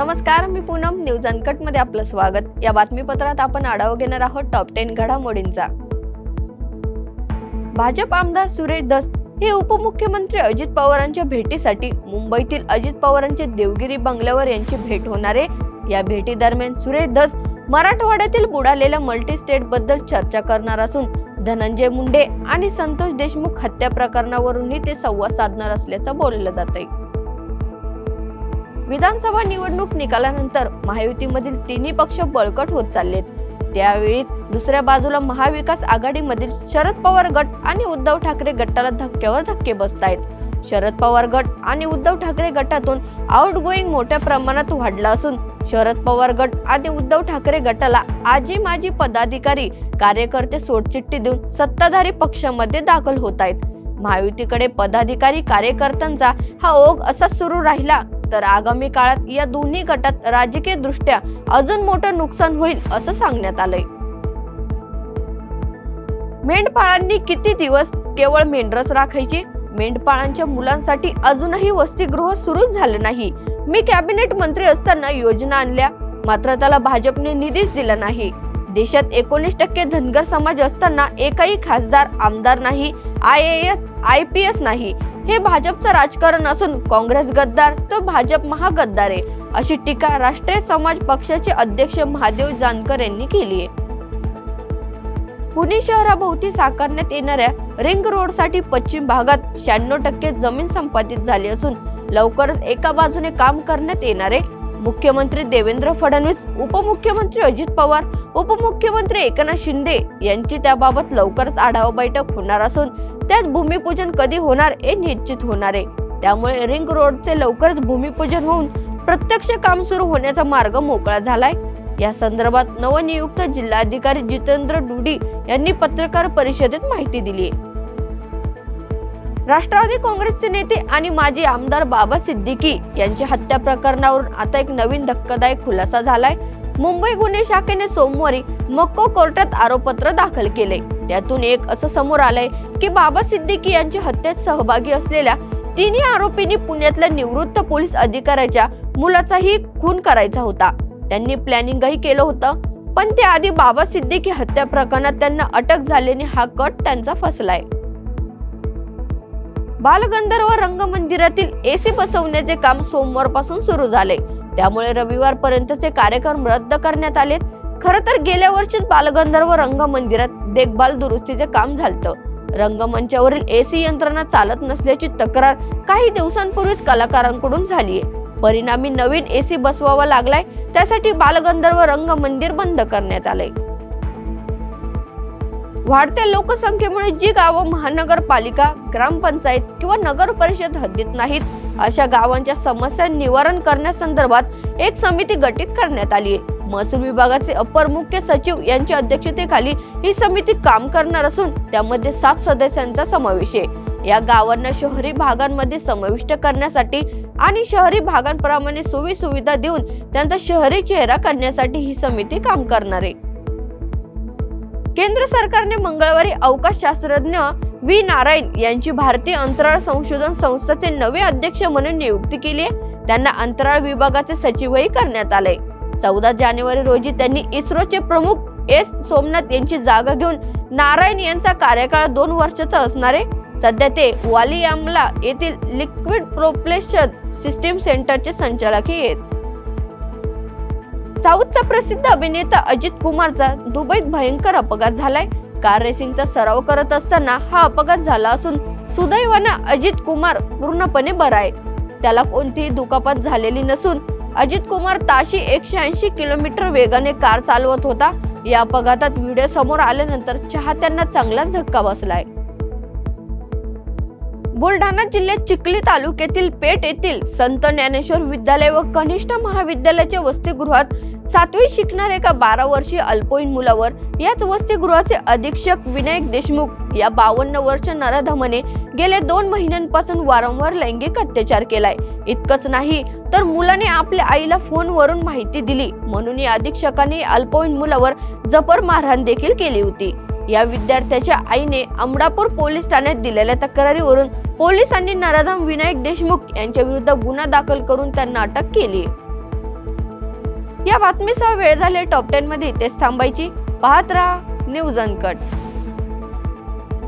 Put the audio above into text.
नमस्कार मी पूनम. न्यूज अनकटमध्ये आपलं स्वागत. या बातमीपत्रात आपण आढावा घेणार आहोत टॉप टेन घडामोडींचा. भाजप आमदार सुरेश दस हे उपमुख्यमंत्री अजित पवारांच्या भेटीसाठी मुंबईतील अजित पवारांचे देवगिरी बंगल्यावर यांची भेट होणार आहे. या भेटी दरम्यान सुरेश दस मराठवाड्यातील बुडालेल्या मल्टी स्टेटबद्दल चर्चा करणार असून धनंजय मुंडे आणि संतोष देशमुख हत्या प्रकरणावरूनही ते संवाद साधणार असल्याचं बोललं जात आहे विधानसभा निवडणूक निकालानंतर महायुतीमधील तिन्ही पक्ष बळकट होत चाललेत. त्यावेळी दुसऱ्या बाजूला महाविकास आघाडीमधील शरद पवार गट आणि उद्धव ठाकरे गटाला धक्क्यावर धक्के बसतायत. शरद पवार गट आणि उद्धव ठाकरे गटातून आउटगोईंग मोठ्या प्रमाणात वाढला असून शरद पवार गट आणि उद्धव ठाकरे गटाला आजी माजी पदाधिकारी कार्यकर्ते सोडचिठ्ठी देऊन सत्ताधारी पक्षामध्ये दाखल होत आहेत महायुतीकडे पदाधिकारी कार्यकर्त्यांचा हा ओघ असाच सुरू राहिला तर आगामी काळात या दोन्ही गटात राजकीय दृष्ट्या अजून मोठं नुकसान होईल असं सांगण्यात आलंय. मेंढपाळांनी किती दिवस केवळ मेंढरस राखायची? मेंढपाळांच्या मुलांसाठी अजूनही वसतिगृह सुरूच झालं नाही. मी कॅबिनेट मंत्री असताना योजना आणल्या. मात्र त्याला भाजपने निधीच दिला नाही. देशात एकोणीस टक्के धनगर समाज असताना एकही खासदार आमदार नाही I A S I P S नाही. हे भाजपचं राजकारण असून काँग्रेस गद्दार तर भाजप महागद्दार आहे अशी टीका राष्ट्रीय समाज पक्षाचे अध्यक्ष महादेव जानकर यांनी केली आहे. पुणे शहराभोवती साकारण्यात येणाऱ्या रिंग रोडसाठी पश्चिम भागात शहाण्णव टक्के जमीन संपादित झाली असून लवकरच एका बाजूने काम करण्यात येणार आहे. मुख्यमंत्री देवेंद्र फडणवीस उपमुख्यमंत्री अजित पवार उपमुख्यमंत्री एकनाथ शिंदे यांची त्याबाबत लवकरच आढावा बैठक होणार असून त्यात भूमिपूजन कधी होणार हे निश्चित होणार आहे. त्यामुळे रिंग रोडचे लवकरच भूमिपूजन होऊन प्रत्यक्ष काम सुरू होण्याचा मार्ग मोकळा झालाय. या संदर्भात नवनियुक्त जिल्हाधिकारी जितेंद्र डुडी यांनी पत्रकार परिषदेत माहिती दिली राष्ट्रवादी काँग्रेसचे नेते आणि माजी आमदार बाबा सिद्दीकी यांच्या हत्या प्रकरणावरून आता एक नवीन धक्कादायक खुलासा झालाय. मुंबई गुन्हे शाखेने सोमवारी मक्को कोर्टात आरोपपत्र दाखल केले त्यातून एक असं समोर आलंय की बाबा सिद्दीकी यांच्या हत्येत सहभागी असलेल्या तिन्ही आरोपींनी पुण्यातल्या निवृत्त पोलीस अधिकाऱ्याच्या मुलाचाही खून करायचा होता. त्यांनी प्लॅनिंगही केलं होतं पण त्याआधी बाबा सिद्दीकी हत्या प्रकरणात त्यांना अटक झाल्याने हा कट त्यांचा फसलाय. बालगंधर्व रंगमंदिरातील एसी बसवण्याचे काम सोमवारपासून सुरू झाले. त्यामुळे रविवार पर्यंतचे कार्यक्रम रद्द करण्यात आले खर तर गेल्या वर्षीच बालगंधर्व रंगमंदिरात देखभाल दुरुस्तीचे काम झालतं. रंगमंचावरील एसी यंत्रणा चालत नसल्याची तक्रार काही दिवसांपूर्वीच कलाकारांकडून झालीय परिणामी नवीन एसी बसवावा लागलाय त्यासाठी बालगंधर्व रंगमंदिर बंद करण्यात आलंय. वाढत्या लोकसंख्येमुळे जी गावं महानगरपालिका ग्रामपंचायत किंवा नगर परिषद हद्दीत नाहीत अशा गावांच्या समस्या निवारण करण्यासंदर्भात एक समिती गठीत करण्यात आली आहे. महसूल विभागाचे अपर मुख्य सचिव यांच्या अध्यक्षतेखाली ही समिती काम करणार असून त्यामध्ये सात सदस्यांचा समावेश आहे. या गावांना शहरी भागांमध्ये समाविष्ट करण्यासाठी आणि शहरी भागांप्रमाणे सोयी सुविधा देऊन त्यांचा शहरी चेहरा करण्यासाठी ही समिती काम करणार आहे. केंद्र सरकारने मंगळवारी अवकाश शास्त्रज्ञ व्ही. नारायण यांची भारतीय अंतराळ संशोधन संस्थेचे नवे अध्यक्ष म्हणून नियुक्ती केली आहे. त्यांना अंतराळ विभागाचे सचिवही करण्यात आले. चौदा जानेवारी रोजी त्यांनी इस्रोचे प्रमुख एस सोमनाथ यांची जागा घेऊन नारायण यांचा कार्यकाळ दोन वर्षाचा असणारे सध्या ते वालियामला येथील लिक्विड प्रोप्लेशन सिस्टीम सेंटरचे संचालकही आहेत. साऊथचा प्रसिद्ध अभिनेता अजित कुमारचा दुबईत भयंकर अपघात झालाय. कार रेसिंगचा सराव करत असताना हा अपघात झाला असून सुदैवानं अजित कुमार पूर्णपणे बरा आहे. त्याला कोणतीही दुखापत झालेली नसून अजित कुमार ताशी एकशे ऐंशी किलोमीटर वेगाने कार चालवत होता. या अपघातात व्हिडिओ समोर आल्यानंतर चाहत्यांना चांगलाच धक्का बसलाय. बुलढाणा जिल्ह्यात चिखली तालुक्यातील पेठ येथील संत ज्ञानेश्वर विद्यालय व कनिष्ठ महाविद्यालयाच्या वसतिगृहात सातवी शिकणाऱ्या एका बारा वर्षीय अल्पवयीन मुलावर याच वसतिगृहाचे अधीक्षक विनायक देशमुख या बावन्न वर्ष नराधमाने गेल्या दोन महिन्यांपासून वारंवार लैंगिक अत्याचार केलाय. इतकंच नाही तर मुलाने आपल्या आईला फोनवरून माहिती दिली म्हणून या अधीक्षकाने अल्पवयीन मुलावर जपर मारहाण देखील केली होती. या विद्यार्थ्याच्या आईने अमडापूर पोलीस ठाण्यात दिलेल्या तक्रारीवरून पोलिसांनी नराधम विनायक देशमुख यांच्या विरुद्ध गुन्हा दाखल करून त्यांना अटक केली. या बातमीसह वेळ झाले टॉप टेन मध्ये थांबायची. पाहत राहा न्यूज अनकट